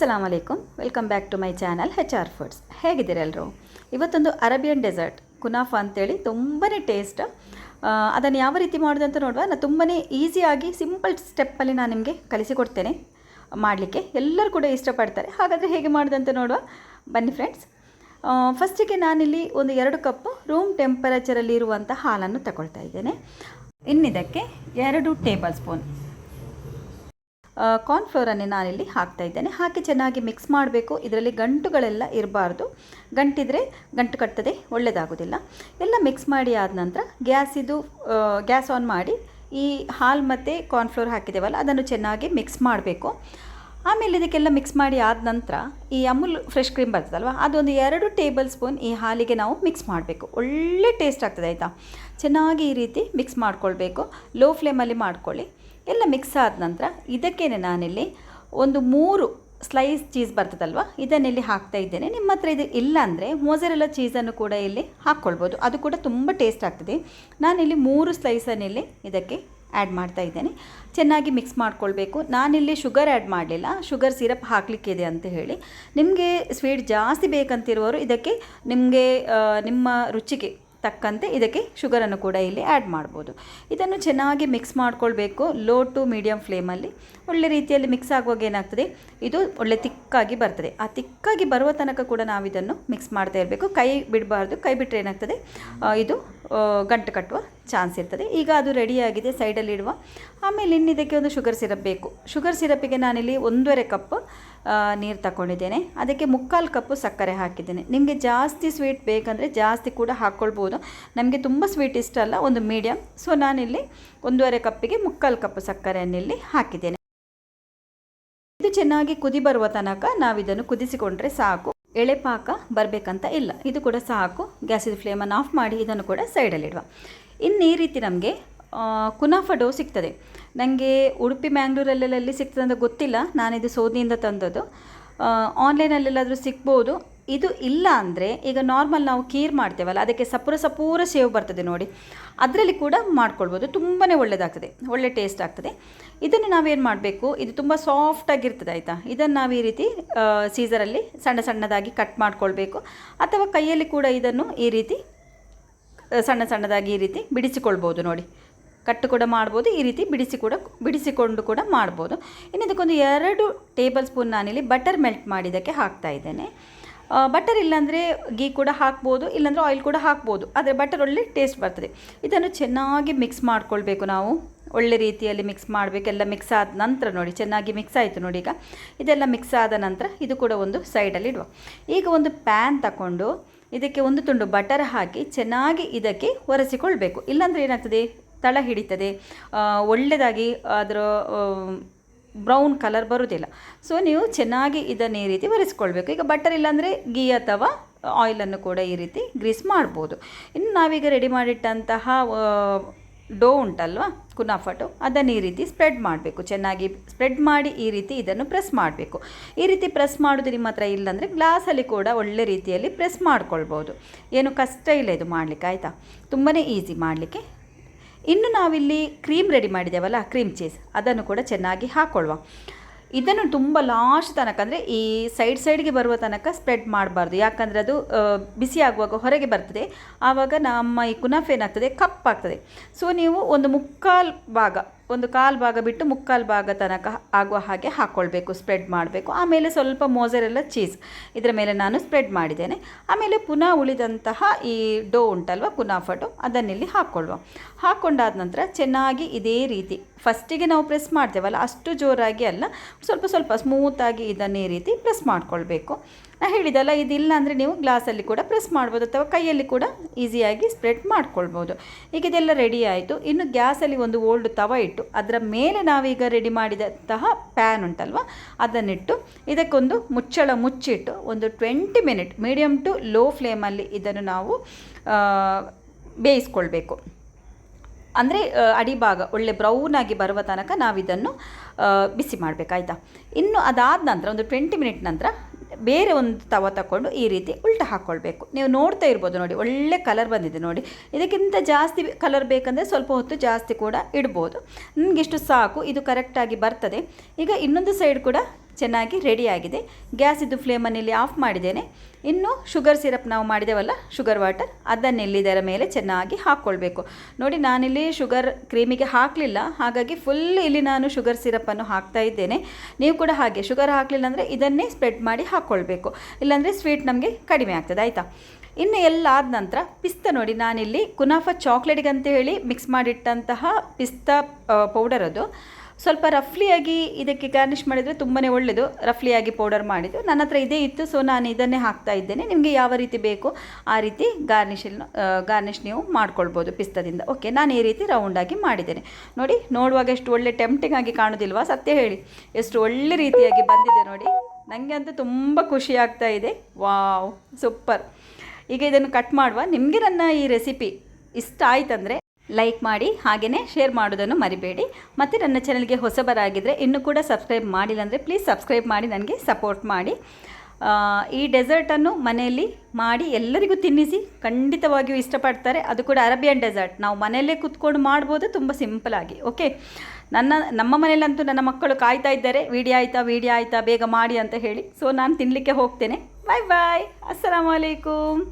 ಅಸ್ಸಲಾಮ್ ಅಲೈಕುಮ್ welcome back to my channel H R foods ಹೇಗಿದ್ದೀರಾ ಎಲ್ಲರೂ ಇವತ್ತೊಂದು ಅರೇಬಿಯನ್ ಡೆಸರ್ಟ್ ಕುನಾಫಾ ಅಂತೇಳಿ ತುಂಬಾ ಟೇಸ್ಟ್ ಅದನ್ನು ಯಾವ ರೀತಿ ಮಾಡೋದು ಅಂತ ನೋಡುವ. ನಾನು ತುಂಬಾ ಈಸಿಯಾಗಿ ಸಿಂಪಲ್ ಸ್ಟೆಪ್ಪಲ್ಲಿ ನಾನು ನಿಮಗೆ ಕಲಿಸಿಕೊಡ್ತೇನೆ ಮಾಡಲಿಕ್ಕೆ ಎಲ್ಲರೂ ಕೂಡ ಇಷ್ಟಪಡ್ತಾರೆ. ಹಾಗಾದರೆ ಹೇಗೆ ಮಾಡೋದು ಅಂತ ನೋಡುವ. ಬನ್ನಿ ಫ್ರೆಂಡ್ಸ್ ಫಸ್ಟಿಗೆ ನಾನಿಲ್ಲಿ ಒಂದು ಎರಡು ಕಪ್ ರೂಮ್ ಟೆಂಪರೇಚರಲ್ಲಿ ಇರುವಂಥ ಹಾಲನ್ನು ತಗೊಳ್ತಾ ಇದ್ದೇನೆ. ಇನ್ನಿದಕ್ಕೆ ಎರಡು ಟೇಬಲ್ ಸ್ಪೂನ್ ಕಾರ್ನ್ಫ್ಲೋರನ್ನೇ ನಾನಿಲ್ಲಿ ಹಾಕ್ತಾ ಇದ್ದೇನೆ. ಹಾಕಿ ಚೆನ್ನಾಗಿ ಮಿಕ್ಸ್ ಮಾಡಬೇಕು. ಇದರಲ್ಲಿ ಗಂಟುಗಳೆಲ್ಲ ಇರಬಾರ್ದು. ಗಂಟಿದ್ರೆ ಗಂಟು ಕಟ್ಟದೆ ಒಳ್ಳೆಯದಾಗೋದಿಲ್ಲ ಎಲ್ಲ ಮಿಕ್ಸ್ ಮಾಡಿ ಆದ ನಂತರ ಗ್ಯಾಸಿದು ಗ್ಯಾಸ್ ಆನ್ ಮಾಡಿ ಈ ಹಾಲು ಮತ್ತು ಕಾರ್ನ್ಫ್ಲೋರ್ ಹಾಕಿದ್ದೇವಲ್ಲ, ಅದನ್ನು ಚೆನ್ನಾಗಿ ಮಿಕ್ಸ್ ಮಾಡಬೇಕು. ಆಮೇಲೆ ಇದಕ್ಕೆಲ್ಲ ಮಿಕ್ಸ್ ಮಾಡಿ ಆದ ನಂತರ ಈ ಅಮೂಲ್ ಫ್ರೆಶ್ ಕ್ರೀಮ್ ಬರ್ತದಲ್ವ, ಅದೊಂದು ಎರಡು ಟೇಬಲ್ ಸ್ಪೂನ್ ಈ ಹಾಲಿಗೆ ನಾವು ಮಿಕ್ಸ್ ಮಾಡಬೇಕು. ಒಳ್ಳೆ ಟೇಸ್ಟ್ ಆಗ್ತದೆ, ಆಯಿತಾ? ಚೆನ್ನಾಗಿ ಈ ರೀತಿ ಮಿಕ್ಸ್ ಮಾಡ್ಕೊಳ್ಬೇಕು. ಲೋ ಫ್ಲೇಮಲ್ಲಿ ಮಾಡ್ಕೊಳ್ಳಿ. ಎಲ್ಲ ಮಿಕ್ಸ್ ಆದ ನಂತರ ಇದಕ್ಕೇನೆ ನಾನಿಲ್ಲಿ ಒಂದು ಮೂರು ಸ್ಲೈಸ್ ಚೀಸ್ ಬರ್ತದಲ್ವ? ಇದನ್ನಿಲ್ಲಿ ಹಾಕ್ತಾ ಇದ್ದೇನೆ. ನಿಮ್ಮ ಹತ್ರ ಇದು ಇಲ್ಲ ಅಂದರೆ ಮೊಸರೆಲ್ಲ ಚೀಸನ್ನು ಕೂಡ ಇಲ್ಲಿ ಹಾಕ್ಕೊಳ್ಬೋದು. ಅದು ಕೂಡ ತುಂಬ ಟೇಸ್ಟ್ ಆಗ್ತದೆ. ನಾನಿಲ್ಲಿ ಮೂರು ಸ್ಲೈಸನ್ನಿಲ್ಲಿ ಇದಕ್ಕೆ ಆ್ಯಡ್ ಮಾಡ್ತಾ ಇದ್ದೇನೆ. ಚೆನ್ನಾಗಿ ಮಿಕ್ಸ್ ಮಾಡ್ಕೊಳ್ಬೇಕು. ನಾನಿಲ್ಲಿ ಶುಗರ್ ಆ್ಯಡ್ ಮಾಡಲಿಲ್ಲ. ಶುಗರ್ ಸಿರಪ್ ಹಾಕಲಿಕ್ಕಿದೆ ಅಂತ ಹೇಳಿ. ನಿಮಗೆ ಸ್ವೀಟ್ ಜಾಸ್ತಿ ಬೇಕಂತಿರುವವರು ಇದಕ್ಕೆ ನಿಮಗೆ ನಿಮ್ಮ ರುಚಿಗೆ ತಕ್ಕಂತೆ ಇದಕ್ಕೆ ಶುಗರನ್ನು ಕೂಡ ಇಲ್ಲಿ ಆ್ಯಡ್ ಮಾಡ್ಬೋದು. ಇದನ್ನು ಚೆನ್ನಾಗಿ ಮಿಕ್ಸ್ ಮಾಡ್ಕೊಳ್ಬೇಕು ಲೋ ಟು ಮೀಡಿಯಮ್ ಫ್ಲೇಮಲ್ಲಿ ಒಳ್ಳೆ ರೀತಿಯಲ್ಲಿ ಮಿಕ್ಸ್ ಆಗುವಾಗ ಏನಾಗ್ತದೆ? ಇದು ಒಳ್ಳೆ ತಿಕ್ಕಾಗಿ ಬರ್ತದೆ. ಆ ತಿಕ್ಕಾಗಿ ಬರುವ ತನಕ ಕೂಡ ನಾವು ಇದನ್ನು ಮಿಕ್ಸ್ ಮಾಡ್ತಾ ಇರಬೇಕು. ಕೈ ಬಿಡಬಾರ್ದು. ಕೈ ಬಿಟ್ಟರೆ ಏನಾಗ್ತದೆ? ಇದು ಗಂಟು ಕಟ್ಟುವ ಚಾನ್ಸ್ ಇರ್ತದೆ. ಈಗ ಅದು ರೆಡಿಯಾಗಿದೆ ಸೈಡಲ್ಲಿ ಇಡುವ. ಆಮೇಲೆ ಇನ್ನಿದಕ್ಕೆ ಒಂದು ಶುಗರ್ ಸಿರಪ್ ಬೇಕು. ಶುಗರ್ ಸಿರಪ್ಪಿಗೆ ನಾನಿಲ್ಲಿ ಒಂದೂವರೆ ಕಪ್ ನೀರು ತಗೊಂಡಿದ್ದೇನೆ ಅದಕ್ಕೆ ಮುಕ್ಕಾಲು ಕಪ್ಪು ಸಕ್ಕರೆ ಹಾಕಿದ್ದೇನೆ. ನಿಮಗೆ ಜಾಸ್ತಿ ಸ್ವೀಟ್ ಬೇಕಂದರೆ ಜಾಸ್ತಿ ಕೂಡ ಹಾಕ್ಕೊಳ್ಬೋದು ನಮಗೆ ತುಂಬ ಸ್ವೀಟ್ ಇಷ್ಟ ಅಲ್ಲ, ಒಂದು ಮೀಡಿಯಮ್ ಸೊ ನಾನಿಲ್ಲಿ ಒಂದೂವರೆ ಕಪ್ಪಿಗೆ ಮುಕ್ಕಾಲು ಕಪ್ಪು ಸಕ್ಕರೆಯನ್ನಿಲ್ಲಿ ಹಾಕಿದ್ದೇನೆ. ಇದು ಚೆನ್ನಾಗಿ ಕುದಿ ಬರುವ ತನಕ ನಾವಿದನ್ನು ಕುದಿಸಿಕೊಂಡ್ರೆ ಸಾಕು. ಎಳೆ ಪಾಕ ಬರಬೇಕಂತ ಇಲ್ಲ. ಇದು ಕೂಡ ಸಾಕು. ಗ್ಯಾಸಿದ ಫ್ಲೇಮನ್ನು ಆಫ್ ಮಾಡಿ ಇದನ್ನು ಕೂಡ ಸೈಡಲ್ಲಿಡುವ ಇನ್ನು ಈ ರೀತಿ ನಮಗೆ ಕುನಾಫಾ ಡೋ ಸಿಗ್ತದೆ. ನನಗೆ ಉಡುಪಿ ಮ್ಯಾಂಗ್ಳೂರಲ್ಲೆಲ್ಲಿ ಸಿಗ್ತದೆ ಅಂತ ಗೊತ್ತಿಲ್ಲ. ನಾನಿದು ಸೌದಿಯಿಂದ ತಂದದ್ದು. ಆನ್ಲೈನಲ್ಲೆಲ್ಲಾದರೂ ಸಿಗ್ಬೋದು. ಇದು ಇಲ್ಲ ಅಂದರೆ ಈಗ ನಾರ್ಮಲ್ ನಾವು ಕೀರ್ ಮಾಡ್ತೇವಲ್ಲ, ಅದಕ್ಕೆ ಸಪೂರ ಸಪೂರ ಸೇವ್ ಬರ್ತದೆ ನೋಡಿ. ಅದರಲ್ಲಿ ಕೂಡ ಮಾಡ್ಕೊಳ್ಬೋದು. ತುಂಬಾ ಒಳ್ಳೆಯದಾಗ್ತದೆ ಒಳ್ಳೆ ಟೇಸ್ಟ್ ಆಗ್ತದೆ. ಇದನ್ನು ನಾವೇನು ಮಾಡಬೇಕು? ಇದು ತುಂಬ ಸಾಫ್ಟಾಗಿರ್ತದೆ ಆಯಿತಾ? ಇದನ್ನು ನಾವು ಈ ರೀತಿ ಸೀಸರಲ್ಲಿ ಸಣ್ಣ ಸಣ್ಣದಾಗಿ ಕಟ್ ಮಾಡ್ಕೊಳ್ಬೇಕು. ಅಥವಾ ಕೈಯಲ್ಲಿ ಕೂಡ ಇದನ್ನು ಈ ರೀತಿ ಸಣ್ಣ ಸಣ್ಣದಾಗಿ ಈ ರೀತಿ ಬಿಡಿಸಿಕೊಳ್ಬೋದು ನೋಡಿ. ಕಟ್ಟು ಕೂಡ ಮಾಡ್ಬೋದು, ಈ ರೀತಿ ಬಿಡಿಸಿ ಕೂಡ ಬಿಡಿಸಿಕೊಂಡು ಕೂಡ ಮಾಡ್ಬೋದು. ಇನ್ನು ಇದಕ್ಕೊಂದು ಎರಡು ಟೇಬಲ್ ಸ್ಪೂನ್ ನಾನಿಲ್ಲಿ ಬಟರ್ ಮೆಲ್ಟ್ ಮಾಡಿದ್ದಕ್ಕೆ ಹಾಕ್ತಾ ಇದ್ದೇನೆ. ಬಟರ್ ಇಲ್ಲಾಂದರೆ ಗೀ ಕೂಡ ಹಾಕ್ಬೋದು, ಇಲ್ಲಾಂದರೆ ಆಯಿಲ್ ಕೂಡ ಹಾಕ್ಬೋದು, ಆದರೆ ಬಟರ್ ಒಳ್ಳೆ ಟೇಸ್ಟ್ ಬರ್ತದೆ. ಇದನ್ನು ಚೆನ್ನಾಗಿ ಮಿಕ್ಸ್ ಮಾಡ್ಕೊಳ್ಬೇಕು ನಾವು. ಒಳ್ಳೆ ರೀತಿಯಲ್ಲಿ ಮಿಕ್ಸ್ ಮಾಡಬೇಕು, ಎಲ್ಲ ಮಿಕ್ಸ್ ಆದ ನಂತರ ನೋಡಿ, ಚೆನ್ನಾಗಿ ಮಿಕ್ಸ್ ಆಯಿತು ನೋಡಿ ಈಗ. ಇದೆಲ್ಲ ಮಿಕ್ಸ್ ಆದ ನಂತರ ಇದು ಕೂಡ ಒಂದು ಸೈಡಲ್ಲಿ ಇಡುವ. ಈಗ ಒಂದು ಪ್ಯಾನ್ ತಗೊಂಡು ಇದಕ್ಕೆ ಒಂದು ತುಂಡು ಬಟರ್ ಹಾಕಿ ಚೆನ್ನಾಗಿ ಇದಕ್ಕೆ ಒರೆಸಿಕೊಳ್ಬೇಕು. ಇಲ್ಲಾಂದರೆ ಏನಾಗ್ತದೆ? ತಳ ಹಿಡಿತದೆ. ಒಳ್ಳೆಯದಾಗಿ ಅದರ ಬ್ರೌನ್ ಕಲರ್ ಬರುವುದಿಲ್ಲ. ಸೊ, ನೀವು ಚೆನ್ನಾಗಿ ಇದನ್ನು ಈ ರೀತಿ ಒರೆಸ್ಕೊಳ್ಬೇಕು. ಈಗ ಬಟರ್ ಇಲ್ಲಾಂದರೆ ಗೀ ಅಥವಾ ಆಯಿಲನ್ನು ಕೂಡ ಈ ರೀತಿ ಗ್ರೀಸ್ ಮಾಡ್ಬೋದು. ಇನ್ನು ನಾವೀಗ ರೆಡಿ ಮಾಡಿಟ್ಟಂತಹ ಡೋ ಉಂಟಲ್ವ, ಕುನಾಫಟು, ಅದನ್ನು ಈ ರೀತಿ ಸ್ಪ್ರೆಡ್ ಮಾಡಬೇಕು. ಚೆನ್ನಾಗಿ ಸ್ಪ್ರೆಡ್ ಮಾಡಿ ಈ ರೀತಿ ಇದನ್ನು ಪ್ರೆಸ್ ಮಾಡಬೇಕು. ಈ ರೀತಿ ಪ್ರೆಸ್ ಮಾಡೋದು ನಿಮ್ಮ ಹತ್ರ ಇಲ್ಲಾಂದರೆ ಗ್ಲಾಸಲ್ಲಿ ಕೂಡ ಒಳ್ಳೆ ರೀತಿಯಲ್ಲಿ ಪ್ರೆಸ್ ಮಾಡ್ಕೊಳ್ಬೋದು. ಏನು ಕಷ್ಟ ಇಲ್ಲ ಇದು ಮಾಡಲಿಕ್ಕೆ, ಆಯಿತಾ? ತುಂಬಾ ಈಸಿ ಮಾಡಲಿಕ್ಕೆ ಇನ್ನು ನಾವಿಲ್ಲಿ ಕ್ರೀಮ್ ರೆಡಿ ಮಾಡಿದ್ದೇವಲ್ಲ ಕ್ರೀಮ್ ಚೀಸ್ ಅದನ್ನು ಕೂಡ ಚೆನ್ನಾಗಿ ಹಾಕ್ಕೊಳ್ಳುವ ಇದನ್ನು ತುಂಬ ಲಾಸ್ಟ್ ತನಕ, ಅಂದರೆ ಈ ಸೈಡ್ ಸೈಡ್ಗೆ ಬರುವ ತನಕ ಸ್ಪ್ರೆಡ್ ಮಾಡಬಾರ್ದು. ಯಾಕಂದರೆ ಅದು ಬಿಸಿ ಆಗುವಾಗ ಹೊರಗೆ ಬರ್ತದೆ. ಆವಾಗ ನಮ್ಮ ಈ ಕುನಾಫ್ ಏನಾಗ್ತದೆ? ಕಪ್ಪಾಗ್ತದೆ. ಸೊ ನೀವು ಒಂದು ಮುಕ್ಕಾಲು ಭಾಗ ಒಂದು ಕಾಲು ಭಾಗ ಬಿಟ್ಟು ಮುಕ್ಕಾಲು ಭಾಗ ತನಕ ಆಗುವ ಹಾಗೆ ಹಾಕ್ಕೊಳ್ಬೇಕು ಸ್ಪ್ರೆಡ್ ಮಾಡಬೇಕು. ಆಮೇಲೆ ಸ್ವಲ್ಪ ಮೋಸರೆಲ್ಲ ಚೀಸ್ ಇದರ ಮೇಲೆ ನಾನು ಸ್ಪ್ರೆಡ್ ಮಾಡಿದ್ದೇನೆ. ಆಮೇಲೆ ಪುನಃ ಉಳಿದಂತಹ ಈ ಡೋ ಉಂಟಲ್ವ ಕುನಾಫಟು ಅದನ್ನಿಲ್ಲಿ ಹಾಕ್ಕೊಳ್ಳುವ ಹಾಕ್ಕೊಂಡಾದ ನಂತರ ಚೆನ್ನಾಗಿ ಇದೇ ರೀತಿ ಫಸ್ಟಿಗೆ ನಾವು ಪ್ರೆಸ್ ಮಾಡ್ತೇವಲ್ಲ, ಅಷ್ಟು ಜೋರಾಗಿ ಅಲ್ಲ, ಸ್ವಲ್ಪ ಸ್ವಲ್ಪ ಸ್ಮೂತಾಗಿ ಇದನ್ನೇ ರೀತಿ ಪ್ರೆಸ್ ಮಾಡ್ಕೊಳ್ಬೇಕು. ನಾ ಹೇಳಿದಲ್ಲ ಇದಿಲ್ಲ ಅಂದರೆ ನೀವು ಗ್ಲಾಸಲ್ಲಿ ಕೂಡ ಪ್ರೆಸ್ ಮಾಡ್ಬೋದು ಅಥವಾ ಕೈಯಲ್ಲಿ ಕೂಡ ಈಸಿಯಾಗಿ ಸ್ಪ್ರೆಡ್ ಮಾಡ್ಕೊಳ್ಬೋದು. ಈಗ ಇದೆಲ್ಲ ರೆಡಿ ಆಯಿತು. ಇನ್ನು ಗ್ಯಾಸಲ್ಲಿ ಒಂದು ಓಲ್ಡ್ ತವ ಇಟ್ಟು, ಅದರ ಮೇಲೆ ನಾವೀಗ ರೆಡಿ ಮಾಡಿದಂತಹ ಪ್ಯಾನ್ ಉಂಟಲ್ವ, ಅದನ್ನಿಟ್ಟು ಇದಕ್ಕೊಂದು ಮುಚ್ಚಳ ಮುಚ್ಚಿಟ್ಟು ಒಂದು twenty minute medium to low ಫ್ಲೇಮಲ್ಲಿ ಇದನ್ನು ನಾವು ಬೇಯಿಸ್ಕೊಳ್ಬೇಕು. ಅಂದರೆ ಅಡಿಭಾಗ ಒಳ್ಳೆ ಬ್ರೌನ್ ಆಗಿ ಬರುವ ತನಕ ನಾವಿದನ್ನು ಬಿಸಿ ಮಾಡಬೇಕಾಯ್ತಾ ಇನ್ನು ಅದಾದ ನಂತರ, ಒಂದು ಟ್ವೆಂಟಿ ಮಿನಿಟ್ ನಂತರ ಬೇರೆ ಒಂದು ತವ ತಗೊಂಡು ಈ ರೀತಿ ಉಲ್ಟ ಹಾಕ್ಕೊಳ್ಬೇಕು ನೀವು ನೋಡ್ತಾ ಇರ್ಬೋದು ನೋಡಿ, ಒಳ್ಳೆ ಕಲರ್ ಬಂದಿದೆ ನೋಡಿ. ಇದಕ್ಕಿಂತ ಜಾಸ್ತಿ ಕಲರ್ ಬೇಕಂದರೆ ಸ್ವಲ್ಪ ಹೊತ್ತು ಜಾಸ್ತಿ ಕೂಡ ಇಡ್ಬೋದು. ನನಗಿಷ್ಟು ಸಾಕು, ಇದು ಕರೆಕ್ಟಾಗಿ ಬರ್ತದೆ. ಈಗ ಇನ್ನೊಂದು ಸೈಡ್ ಕೂಡ ಚೆನ್ನಾಗಿ ರೆಡಿಯಾಗಿದೆ. ಗ್ಯಾಸ್ ಇದು ಫ್ಲೇಮನ್ನು ಇಲ್ಲಿ ಆಫ್ ಮಾಡಿದ್ದೇನೆ. ಇನ್ನು ಶುಗರ್ ಸಿರಪ್ ನಾವು ಮಾಡಿದೆವಲ್ಲ, ಶುಗರ್ ವಾಟರ್, ಅದನ್ನು ಇಲ್ಲಿ ಇದರ ಮೇಲೆ ಚೆನ್ನಾಗಿ ಹಾಕ್ಕೊಳ್ಬೇಕು. ನೋಡಿ, ನಾನಿಲ್ಲಿ ಶುಗರ್ ಕ್ರೀಮಿಗೆ ಹಾಕಲಿಲ್ಲ, ಹಾಗಾಗಿ ಫುಲ್ ಇಲ್ಲಿ ನಾನು ಶುಗರ್ ಸಿರಪ್ಪನ್ನು ಹಾಕ್ತಾ ಇದ್ದೇನೆ. ನೀವು ಕೂಡ ಹಾಗೆ, ಶುಗರ್ ಹಾಕಲಿಲ್ಲ ಅಂದರೆ ಇದನ್ನೇ ಸ್ಪ್ರೆಡ್ ಮಾಡಿ ಹಾಕ್ಕೊಳ್ಬೇಕು. ಇಲ್ಲಾಂದರೆ ಸ್ವೀಟ್ ನಮಗೆ ಕಡಿಮೆ ಆಗ್ತದೆ, ಆಯಿತಾ? ಇನ್ನು ಎಲ್ಲ ಆದ ನಂತರ ಪಿಸ್ತಾ ನೋಡಿ, ನಾನಿಲ್ಲಿ ಕುನಾಫ ಚಾಕ್ಲೇಟ್ಗಂತ ಹೇಳಿ ಮಿಕ್ಸ್ ಮಾಡಿಟ್ಟಂತಹ ಪಿಸ್ತಾ ಪೌಡರ್ ಅದು. ಸ್ವಲ್ಪ ರಫ್ಲಿಯಾಗಿ ಇದಕ್ಕೆ ಗಾರ್ನಿಷ್ ಮಾಡಿದರೆ ತುಂಬಾ ಒಳ್ಳೆಯದು ರಫ್ಲಿಯಾಗಿ ಪೌಡರ್ ಮಾಡಿದ್ದು. ನನ್ನ ಹತ್ರ ಇದೇ ಇತ್ತು ಸೊ ನಾನು ಇದನ್ನೇ ಹಾಕ್ತಾ ಇದ್ದೇನೆ. ನಿಮಗೆ ಯಾವ ರೀತಿ ಬೇಕು, ಆ ರೀತಿ ಗಾರ್ನಿಷ್ ಗಾರ್ನಿಷ್ ನೀವು ಮಾಡ್ಕೊಳ್ಬೋದು ಪಿಸ್ತದಿಂದ. ಓಕೆ ನಾನು ಈ ರೀತಿ ರೌಂಡಾಗಿ ಮಾಡಿದ್ದೇನೆ. ನೋಡಿ, ನೋಡುವಾಗ ಎಷ್ಟು ಒಳ್ಳೆ ಟೆಂಪ್ಟಿಂಗ್ ಆಗಿ ಕಾಣೋದಿಲ್ವಾ? ಸತ್ಯ ಹೇಳಿ. ಎಷ್ಟು ಒಳ್ಳೆ ರೀತಿಯಾಗಿ ಬಂದಿದೆ ನೋಡಿ. ನನಗೆ ಅಂತೂ ತುಂಬ ಖುಷಿ ಆಗ್ತಾ ಇದೆ. Wow, super. ಈಗ ಇದನ್ನು ಕಟ್ ಮಾಡುವ. ನಿಮಗೆ ನನ್ನ ಈ ರೆಸಿಪಿ ಇಷ್ಟ ಆಯ್ತಂದರೆ ಲೈಕ್ ಮಾಡಿ ಹಾಗೆಯೇ ಶೇರ್ ಮಾಡೋದನ್ನು ಮರಿಬೇಡಿ. ಮತ್ತು ನನ್ನ ಚಾನಲ್ಗೆ ಹೊಸಬರಾಗಿದ್ದರೆ ಇನ್ನೂ ಕೂಡ ಸಬ್ಸ್ಕ್ರೈಬ್ ಮಾಡಿಲ್ಲ ಅಂದರೆ ಪ್ಲೀಸ್ ಸಬ್ಸ್ಕ್ರೈಬ್ ಮಾಡಿ, ನನಗೆ ಸಪೋರ್ಟ್ ಮಾಡಿ. ಈ ಡೆಸರ್ಟನ್ನು ಮನೆಯಲ್ಲಿ ಮಾಡಿ, ಎಲ್ಲರಿಗೂ ತಿನ್ನಿಸಿ. ಖಂಡಿತವಾಗಿಯೂ ಇಷ್ಟಪಡ್ತಾರೆ. ಅದು ಕೂಡ ಅರಬಿಯನ್ ಡೆಸರ್ಟ್ ನಾವು ಮನೆಯಲ್ಲೇ ಕೂತ್ಕೊಂಡು ಮಾಡ್ಬೋದು, ತುಂಬ ಸಿಂಪಲಾಗಿ ಓಕೆ ನನ್ನ, ನಮ್ಮ ಮನೆಯಲ್ಲಂತೂ ನನ್ನ ಮಕ್ಕಳು ಕಾಯ್ತಾ ಇದ್ದಾರೆ. ವಿಡಿಯೋ ಆಯಿತಾ, ವೀಡಿಯೋ ಆಯಿತಾ, ಬೇಗ ಮಾಡಿ ಅಂತ ಹೇಳಿ. ಸೊ ನಾನು ತಿನ್ನಲಿಕ್ಕೆ ಹೋಗ್ತೇನೆ. ಬಾಯ್ ಬಾಯ್ ಅಸ್ಸಲಾಮು ಅಲೈಕುಮ್